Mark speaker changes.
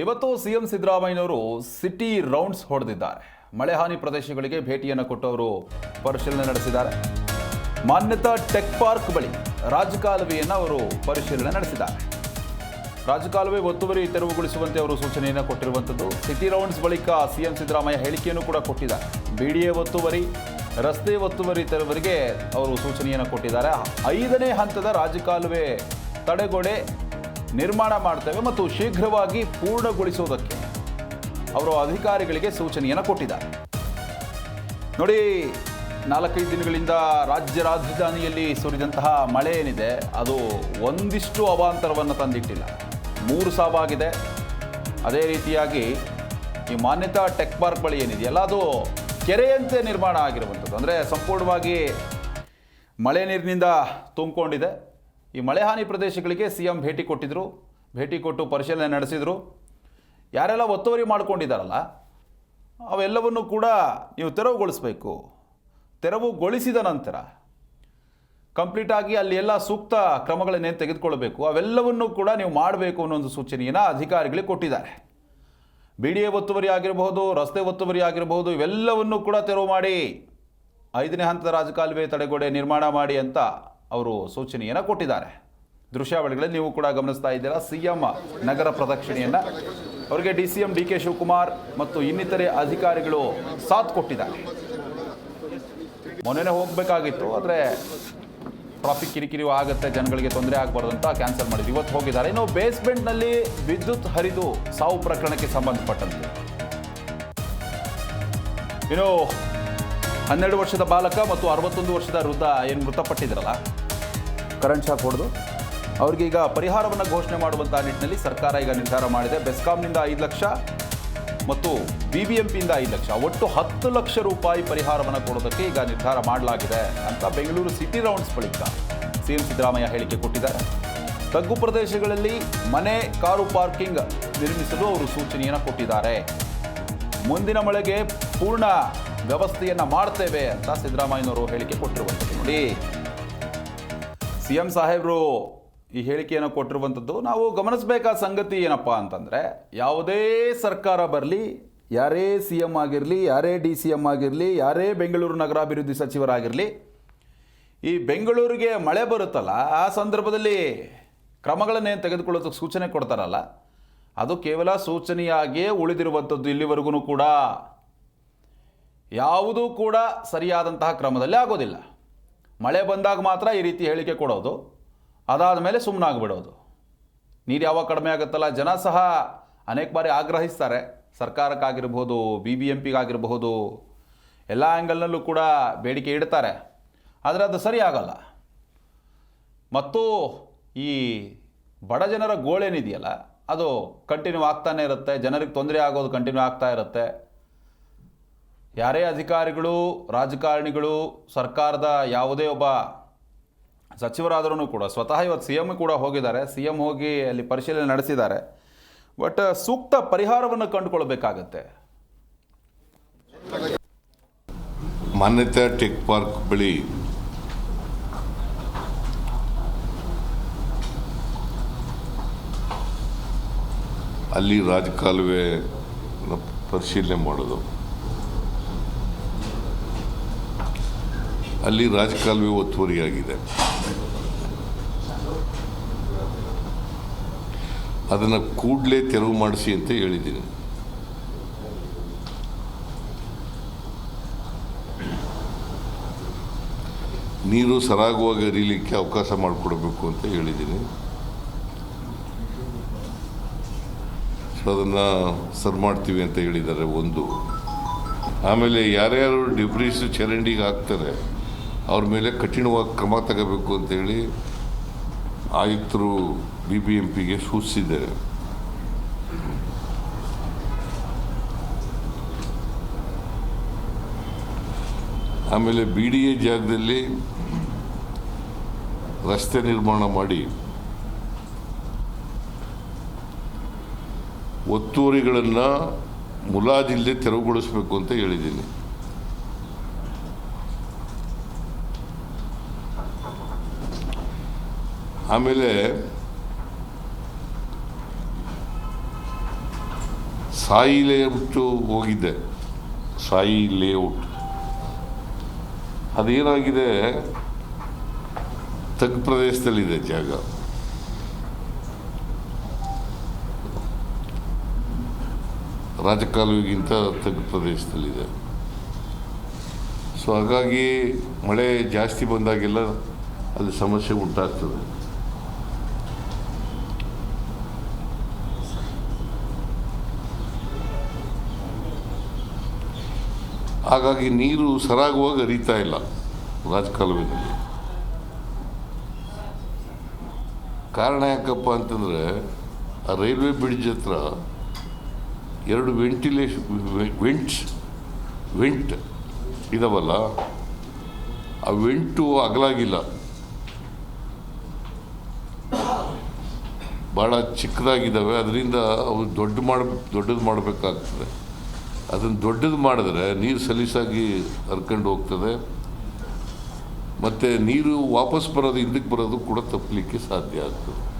Speaker 1: ಇವತ್ತು ಸಿಎಂ ಸಿದ್ದರಾಮಯ್ಯನವರು city rounds ಹೊಡೆದಿದ್ದಾರೆ. ಮಳೆ ಹಾನಿ ಪ್ರದೇಶಗಳಿಗೆ ಭೇಟಿಯನ್ನು ಕೊಟ್ಟು ಅವರು ಪರಿಶೀಲನೆ ನಡೆಸಿದ್ದಾರೆ. ಮಾನ್ಯತಾ ಟೆಕ್ ಪಾರ್ಕ್ ಬಳಿ ರಾಜಕಾಲುವೆಯನ್ನು ಅವರು ಪರಿಶೀಲನೆ ನಡೆಸಿದ್ದಾರೆ. ರಾಜಕಾಲುವೆ ಒತ್ತುವರಿ ತೆರವುಗೊಳಿಸುವಂತೆ ಅವರು ಸೂಚನೆಯನ್ನು ಕೊಟ್ಟಿರುವಂಥದ್ದು. ಸಿಟಿ ರೌಂಡ್ಸ್ ಬಳಿಕ ಸಿಎಂ ಸಿದ್ದರಾಮಯ್ಯ ಹೇಳಿಕೆಯನ್ನು ಕೂಡ ಕೊಟ್ಟಿದ್ದಾರೆ. ಬಿಡಿಎ ಒತ್ತುವರಿ, ರಸ್ತೆ ಒತ್ತುವರಿ ತೆರವರಿಗೆ ಅವರು ಸೂಚನೆಯನ್ನು ಕೊಟ್ಟಿದ್ದಾರೆ. ಐದನೇ ಹಂತದ ರಾಜಕಾಲುವೆ ತಡೆಗೋಡೆ ನಿರ್ಮಾಣ ಮಾಡ್ತೇವೆ ಮತ್ತು ಶೀಘ್ರವಾಗಿ ಪೂರ್ಣಗೊಳಿಸುವುದಕ್ಕೆ ಅವರು ಅಧಿಕಾರಿಗಳಿಗೆ ಸೂಚನೆಯನ್ನು ಕೊಟ್ಟಿದ್ದಾರೆ. ನೋಡಿ, ನಾಲ್ಕೈದು ದಿನಗಳಿಂದ ರಾಜ್ಯ ರಾಜಧಾನಿಯಲ್ಲಿ ಸುರಿದಂತಹ ಮಳೆ ಏನಿದೆ, ಅದು ಒಂದಿಷ್ಟು ಅವಾಂತರವನ್ನು ತಂದಿಟ್ಟಿಲ್ಲ. ಮೂರು ಸಾವಾಗಿದೆ. ಅದೇ ರೀತಿಯಾಗಿ ಈ ಮಾನ್ಯತಾ ಟೆಕ್ ಪಾರ್ಕ್ ಬಳಿ ಏನಿದೆಯಲ್ಲ, ಅದು ಕೆರೆಯಂತೆ ನಿರ್ಮಾಣ ಆಗಿರುವಂಥದ್ದು. ಅಂದರೆ ಸಂಪೂರ್ಣವಾಗಿ ಮಳೆ ನೀರಿನಿಂದ ತುಂಬಿಕೊಂಡಿದೆ. ಈ ಮಳೆ ಹಾನಿ ಪ್ರದೇಶಗಳಿಗೆ ಸಿ ಎಂ ಭೇಟಿ ಕೊಟ್ಟಿದ್ದರು ಭೇಟಿ ಕೊಟ್ಟು ಪರಿಶೀಲನೆ ನಡೆಸಿದರು. ಯಾರೆಲ್ಲ ಒತ್ತುವರಿ ಮಾಡಿಕೊಂಡಿದ್ದಾರಲ್ಲ ಅವೆಲ್ಲವನ್ನು ಕೂಡ ನೀವು ತೆರವುಗೊಳಿಸಬೇಕು. ತೆರವುಗೊಳಿಸಿದ ನಂತರ ಕಂಪ್ಲೀಟಾಗಿ ಅಲ್ಲಿ ಎಲ್ಲ ಸೂಕ್ತ ಕ್ರಮಗಳನ್ನೇನು ತೆಗೆದುಕೊಳ್ಬೇಕು. ಅವೆಲ್ಲವನ್ನು ಕೂಡ ನೀವು ಮಾಡಬೇಕು ಅನ್ನೋ ಒಂದು ಸೂಚನೆಯನ್ನು ಅಧಿಕಾರಿಗಳಿಗೆ ಕೊಟ್ಟಿದ್ದಾರೆ. ಬಿ ಡಿ ಎ ಒತ್ತುವರಿ ಆಗಿರಬಹುದು, ರಸ್ತೆ ಒತ್ತುವರಿ ಆಗಿರಬಹುದು, ಇವೆಲ್ಲವನ್ನು ಕೂಡ ತೆರವು ಮಾಡಿ, ಐದನೇ ಹಂತದ ರಾಜಕಾಲುವೆ ತಡೆಗೋಡೆ ನಿರ್ಮಾಣ ಮಾಡಿ ಅಂತ ಅವರು ಸೂಚನೆಯನ್ನು ಕೊಟ್ಟಿದ್ದಾರೆ. ದೃಶ್ಯಾವಳಿಗಳಲ್ಲಿ ನೀವು ಕೂಡ ಗಮನಿಸ್ತಾ ಇದ್ದೀರಾ ಸಿ ಎಂ ನಗರ ಪ್ರದಕ್ಷಿಣೆಯನ್ನು. ಅವರಿಗೆ D C M D K Shivakumar ಮತ್ತು ಇನ್ನಿತರೆ ಅಧಿಕಾರಿಗಳು ಸಾಥ್ ಕೊಟ್ಟಿದ್ದಾರೆ. ಮೊನ್ನೆನೇ ಹೋಗಬೇಕಾಗಿತ್ತು, ಆದರೆ ಟ್ರಾಫಿಕ್ ಕಿರಿಕಿರಿ ಆಗುತ್ತೆ, ಜನಗಳಿಗೆ ತೊಂದರೆ ಆಗಬಾರ್ದು ಅಂತ ಕ್ಯಾನ್ಸಲ್ ಮಾಡಿದ್ವಿ ಇವತ್ತು ಹೋಗಿದ್ದಾರೆ. ಇನ್ನು ಬೇಸ್ಮೆಂಟ್ನಲ್ಲಿ ವಿದ್ಯುತ್ ಹರಿದು ಸಾವು ಪ್ರಕರಣಕ್ಕೆ ಸಂಬಂಧಪಟ್ಟಂತೆ. ಇನ್ನು ಹನ್ನೆರಡು ವರ್ಷದ ಬಾಲಕ ಮತ್ತು ಅರವತ್ತೊಂದು ವರ್ಷದ ವೃದ್ಧ ಏನು ಮೃತಪಟ್ಟಿದ್ರಲ್ಲ? ಕರೆಂಟ್ ಶಾಕ್ ಹೊಡೆದು ಅವ್ರಿಗೆ ಈಗ ಪರಿಹಾರವನ್ನು ಘೋಷಣೆ ಮಾಡುವಂಥ ನಿಟ್ಟಿನಲ್ಲಿ ಸರ್ಕಾರ ಈಗ ನಿರ್ಧಾರ ಮಾಡಿದೆ. ಬೆಸ್ಕಾಂನಿಂದ ಐದು ಲಕ್ಷ ಮತ್ತು ಬಿ ಬಿ ಎಂ ಪಿಯಿಂದ ಐದು ಲಕ್ಷ. ಒಟ್ಟು ಹತ್ತು ಲಕ್ಷ ರೂಪಾಯಿ ಪರಿಹಾರವನ್ನು ಕೊಡೋದಕ್ಕೆ ಈಗ ನಿರ್ಧಾರ ಮಾಡಲಾಗಿದೆ ಅಂತ ಬೆಂಗಳೂರು ಸಿಟಿ ರೌಂಡ್ಸ್ ಬಳಿಕ ಸಿಎಂ ಸಿದ್ದರಾಮಯ್ಯ ಹೇಳಿಕೆ ಕೊಟ್ಟಿದ್ದಾರೆ. ತಗ್ಗು ಪ್ರದೇಶಗಳಲ್ಲಿ ಮನೆ, ಕಾರು ಪಾರ್ಕಿಂಗ್ ನಿರ್ಮಿಸಲು ಅವರು ಸೂಚನೆಯನ್ನು ಕೊಟ್ಟಿದ್ದಾರೆ. ಮುಂದಿನ ಮಳೆಗೆ ಪೂರ್ಣ ವ್ಯವಸ್ಥೆಯನ್ನು ಮಾಡ್ತೇವೆ ಅಂತ ಸಿದ್ದರಾಮಯ್ಯನವರು ಹೇಳಿಕೆ ಕೊಟ್ಟಿರುವಂಥದ್ದು ನೋಡಿ. ಸಿ ಎಂ ಸಾಹೇಬರು ಈ ಹೇಳಿಕೆಯನ್ನು ಕೊಟ್ಟಿರುವಂಥದ್ದು, ನಾವು ಗಮನಿಸಬೇಕಾದ ಸಂಗತಿ ಏನಪ್ಪ ಅಂತಂದರೆ, ಯಾವುದೇ ಸರ್ಕಾರ ಬರಲಿ, ಯಾರೇ ಸಿ ಎಂ ಆಗಿರಲಿ, ಯಾರೇ ಡಿ ಸಿ ಎಂ ಆಗಿರಲಿ, ಯಾರೇ ಬೆಂಗಳೂರು ನಗರಾಭಿವೃದ್ಧಿ ಸಚಿವರಾಗಿರಲಿ, ಈ ಬೆಂಗಳೂರಿಗೆ ಮಳೆ ಬರುತ್ತಲ್ಲ, ಆ ಸಂದರ್ಭದಲ್ಲಿ ಕ್ರಮಗಳನ್ನೇನು ತೆಗೆದುಕೊಳ್ಳೋದಕ್ಕೆ ಸೂಚನೆ ಕೊಡ್ತಾರಲ್ಲ, ಅದು ಕೇವಲ ಸೂಚನೆಯಾಗಿಯೇ ಉಳಿದಿರುವಂಥದ್ದು ಇಲ್ಲಿವರೆಗೂ ಕೂಡ. ಯಾವುದೂ ಕೂಡ ಸರಿಯಾದಂತಹ ಕ್ರಮದಲ್ಲಿ ಆಗೋದಿಲ್ಲ. ಮಳೆ ಬಂದಾಗ ಮಾತ್ರ ಈ ರೀತಿ ಹೇಳಿಕೆ ಕೊಡೋದು. ಅದಾದ ಮೇಲೆ ಸುಮ್ಮನಾಗ್ಬಿಡೋದು ನೀರು ಯಾವಾಗ ಕಡಿಮೆ ಆಗುತ್ತಲ್ಲ? ಜನ ಸಹ ಅನೇಕ ಬಾರಿ ಆಗ್ರಹಿಸ್ತಾರೆ. ಸರ್ಕಾರಕ್ಕಾಗಿರ್ಬೋದು ಬಿ ಬಿ ಎಂ ಪಿಗಾಗಿರಬಹುದು ಎಲ್ಲ ಆ್ಯಂಗಲ್ನಲ್ಲೂ ಕೂಡ ಬೇಡಿಕೆ ಇಡ್ತಾರೆ. ಆದರೆ ಅದು ಸರಿ ಆಗಲ್ಲ. ಮತ್ತು ಈ ಬಡ ಜನರ ಗೋಳೇನಿದೆಯಲ್ಲ, ಅದು ಕಂಟಿನ್ಯೂ ಆಗ್ತಾನೆ ಇರುತ್ತೆ. ಜನರಿಗೆ ತೊಂದರೆ ಆಗೋದು ಕಂಟಿನ್ಯೂ ಆಗ್ತಾ ಇರುತ್ತೆ. ಯಾರೇ ಅಧಿಕಾರಿಗಳು, ರಾಜಕಾರಣಿಗಳು, ಸರ್ಕಾರದ ಯಾವುದೇ ಒಬ್ಬ ಸಚಿವರಾದರೂ ಕೂಡ, ಸ್ವತಃ ಇವತ್ತು ಸಿ ಎಂ ಕೂಡ ಹೋಗಿದ್ದಾರೆ. ಸಿ ಎಂ ಹೋಗಿ ಅಲ್ಲಿ ಪರಿಶೀಲನೆ ನಡೆಸಿದ್ದಾರೆ. ಬಟ್ ಸೂಕ್ತ ಪರಿಹಾರವನ್ನು ಕಂಡುಕೊಳ್ಬೇಕಾಗತ್ತೆ.
Speaker 2: ಮಾನ್ಯತೆ ಟೆಕ್ ಪಾರ್ಕ್ ಬಳಿ ಅಲ್ಲಿ ರಾಜಕಾಲುವೆ ಪರಿಶೀಲನೆ ಮಾಡೋದು. ಅಲ್ಲಿ ರಾಜಕಾಲುವೆ ಒತ್ತುವರಿಯಾಗಿದೆ. ಅದನ್ನು ಕೂಡಲೇ ತೆರವು ಮಾಡಿಸಿ ಅಂತ ಹೇಳಿದ್ದೀನಿ. ನೀರು ಸರಾಗವಾಗಿ ಹರಿಲಿಕ್ಕೆ ಅವಕಾಶ ಮಾಡಿಕೊಡಬೇಕು ಅಂತ ಹೇಳಿದ್ದೀನಿ. ಸೊ ಅದನ್ನು ಸರ್ ಮಾಡ್ತೀವಿ ಅಂತ ಹೇಳಿದ್ದಾರೆ ಒಂದು. ಆಮೇಲೆ ಯಾರ್ಯಾರು ಡಿಬ್ರೀಸ್ ಚರಂಡಿಗೆ ಹಾಕ್ತಾರೆ ಅವ್ರ ಮೇಲೆ ಕಠಿಣವಾಗಿ ಕ್ರಮ ತಗೋಬೇಕು ಅಂತೇಳಿ ಆಯುಕ್ತರು ಬಿ ಬಿ ಎಂ ಪಿಗೆ ಸೂಚಿಸಿದ್ದಾರೆ. ಆಮೇಲೆ ಬಿ ಡಿ ಎ ಜಾಗದಲ್ಲಿ ರಸ್ತೆ ನಿರ್ಮಾಣ ಮಾಡಿ ಒತ್ತುವರಿಗಳನ್ನು ಮುಲಾಜಿಲ್ಲದೆ ತೆರವುಗೊಳಿಸಬೇಕು ಅಂತ ಹೇಳಿದ್ದೀನಿ. ಆಮೇಲೆ ಸಾಯಿ ಲೇಔಟು ಹೋಗಿದ್ದೆ. ಸಾಯಿ ಲೇಔಟ್. ಅದೇನಾಗಿದೆ? ತಗ್ಗು ಪ್ರದೇಶದಲ್ಲಿದೆ ಜಾಗ. ರಾಜಕಾಲುವಿಗಿಂತ ತಗ್ಗು ಪ್ರದೇಶದಲ್ಲಿದೆ. ಸೊ ಹಾಗಾಗಿ ಮಳೆ ಜಾಸ್ತಿ ಬಂದಾಗೆಲ್ಲ ಅಲ್ಲಿ ಸಮಸ್ಯೆ ಉಂಟಾಗ್ತದೆ. ಹಾಗಾಗಿ ನೀರು ಸರಾಗವಾಗಿ ಹರಿತಾ ಇಲ್ಲ ರಾಜಕಾಲುವೆನಲ್ಲಿ ಕಾರಣ ಯಾಕಪ್ಪ ಅಂತಂದರೆ ಆ ರೈಲ್ವೆ ಬ್ರಿಡ್ಜ್ ಹತ್ರ ಎರಡು ವೆಂಟಿಲೇಷನ್ ವೆಂಟ್ಸ್ ವೆಂಟ್ ಇದಾವಲ್ಲ, ಆ ವೆಂಟು ಅಗಲಾಗಿಲ್ಲ. ಭಾಳ ಚಿಕ್ಕದಾಗಿದ್ದಾವೆ, ಅದರಿಂದ ಅವು ದೊಡ್ಡ ಮಾಡ, ದೊಡ್ಡದು ಮಾಡಬೇಕಾಗ್ತದೆ. ಅದನ್ನು ದೊಡ್ಡದು ಮಾಡಿದ್ರೆ ನೀರು ಸಲೀಸಾಗಿ ಹರ್ಕೊಂಡು ಹೋಗ್ತದೆ. ಮತ್ತು ನೀರು ವಾಪಸ್ ಬರೋದು, ಹಿಂದಕ್ಕೆ ಬರೋದು ಕೂಡ ತಪ್ಪಲಿಕ್ಕೆ ಸಾಧ್ಯ ಆಗ್ತದೆ.